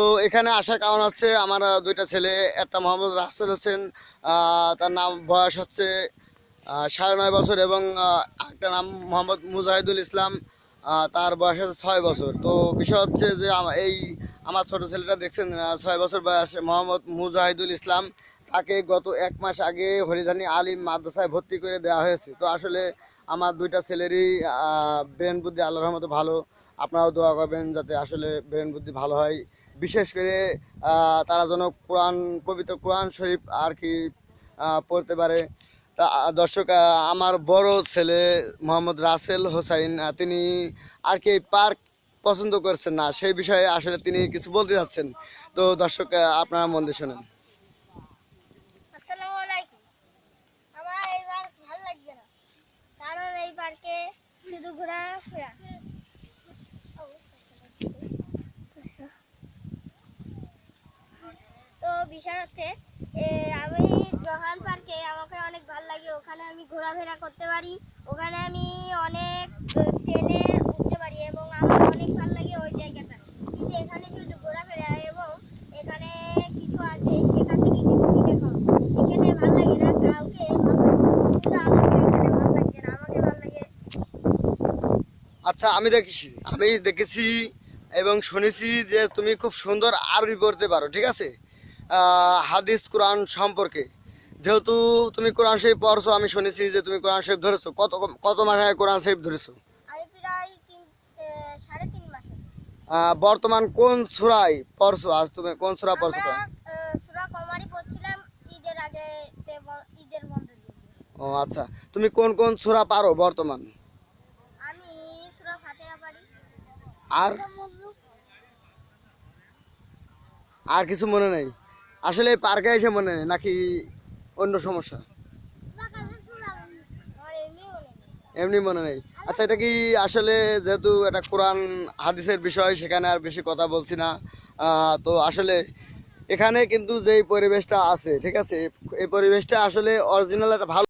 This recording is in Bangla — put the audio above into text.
তো এখানে আসার কারণ হচ্ছে আমার দুইটা ছেলে, একটা মোহাম্মদ রাসেল হোসেন তার নাম, বয়স হচ্ছে সাড়ে নয় বছর এবং একটা নাম মোহাম্মদ মুজাহিদুল ইসলাম তার বয়স হচ্ছে ছয় বছর। তো বিষয় হচ্ছে যে এই আমার ছোট ছেলেটা দেখছেন ছয় বছর বয়সে মোহাম্মদ মুজাহিদুল ইসলাম, তাকে গত এক মাস আগে হরিধানী আলিম মাদ্রাসায় ভর্তি করে দেওয়া হয়েছে। তো আসলে আমার দুইটা ছেলেরই ব্রেন বুদ্ধি আল্লাহর রহমতে ভালো। আপনারাও দোয়া করবেন যাতে আসলে ব্রেন বুদ্ধি ভালো হয়। বিশেষ করে তারা যেন কোরআন, পবিত্র কোরআন শরীফ আর কি পড়তে পারে। তা দর্শক আমার বড় ছেলে মোহাম্মদ রাসেল হোসাইন তিনি আর কি পার্ক পছন্দ করছেন না, সেই বিষয়ে আসলে তিনি কিছু বলতে যাচ্ছেন তো দর্শক আপনারা মন দিয়ে শোনেন। শুধু ঘোরাফেরা। তো বিষয় হচ্ছে আমি জহান পার্কে আমাকে অনেক ভালো লাগে। ওখানে আমি ঘোরাফেরা করতে পারি। ওখানে আমি অনেক ট্রেনে উঠতে পারি এবং আমার অনেক ভালো লাগে ওই জায়গাটা। কিন্তু এখানে শুধু ঘোরাফেরা এবং এখানে কিছু আছে, সেখান থেকে কিছু কিনে খাও এখানে ভালো লাগে না, কাউকে কিন্তু আমাকে এখানে ভালো লাগছে না, আমাকে ভালো লাগে। আচ্ছা আমি দেখেছি আমি দেখেছি এবং শুনেছি যে তুমি খুব সুন্দর আরবি পড়তে পারো, ঠিক আছে? হাদিস কোরআন সম্পর্কে। যেহেতু তুমি কোরআন শরীফ পড়ছো আমি শুনেছি যে তুমি কোরআন শরীফ ধরেছো। কত কত মাসে কোরআন শরীফ ধরেছো? বর্তমান কোন সুরাই পড়ছো? আজ তুমি কোন সুরা পড়ছো সুরা কমারি পড়ছিলাম ঈদের আগে ঈদের বন্ধ ও আচ্ছা। তুমি কোন কোন সুরা পারো বর্তমান? আমি সুরা ফাতিহা পারি। আর আর কিছু মনে নেই? আসলে পার্কে এসে মনে নেই নাকি অন্য সমস্যা? এমনি মনে নেই। আচ্ছা এটা কি আসলে যেহেতু এটা কোরআন হাদিসের বিষয়, সেখানে আর বেশি কথা বলছি না। তো আসলে এখানে কিন্তু যেই পরিবেশটা আছে, ঠিক আছে? এই পরিবেশটা আসলে অরিজিনাল একটা ভালো